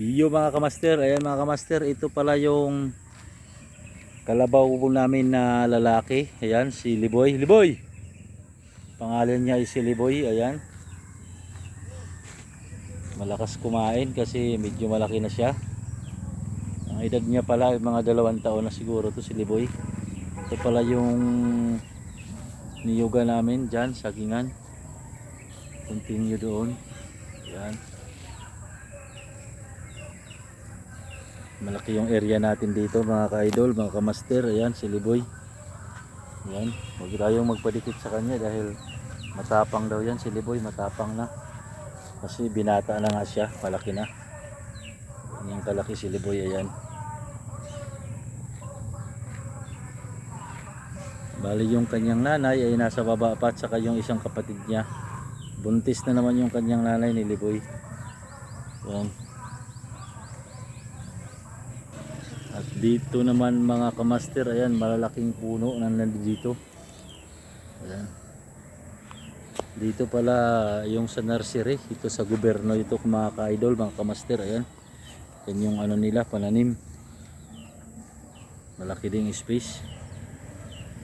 Yo mga kamaster, ayan mga kamaster, ito pala yung kalabaw po namin na lalaki. Ayan, si Liboy. Liboy! Pangalan niya ay si Liboy, ayan. Malakas kumain kasi medyo malaki na siya. Ang edad niya pala mga dalawang taon na siguro to si Liboy. Ito pala yung niyuga namin dyan, sagingan. Continue doon. Ayan. Malaki yung area natin dito mga ka-idol, mga ka-master. Ayan, si Liboy. Ayan, huwag tayong magpadikit sa kanya dahil matapang daw yan si Liboy, matapang na. Kasi binata na nga siya, malaki na. Yung kalaki si Liboy, ayan. Bali yung kanyang nanay ay nasa baba pa at saka yung isang kapatid niya. Buntis na naman yung kanyang nanay ni Liboy. Ayan. Dito naman mga kamaster, ayan, malalaking puno na nandito. Ayan. Dito pala yung sa nursery, ito sa gobyerno ito mga ka-idol, mga kamaster, ayan. Yan yung ano nila, pananim. Malaki ding space.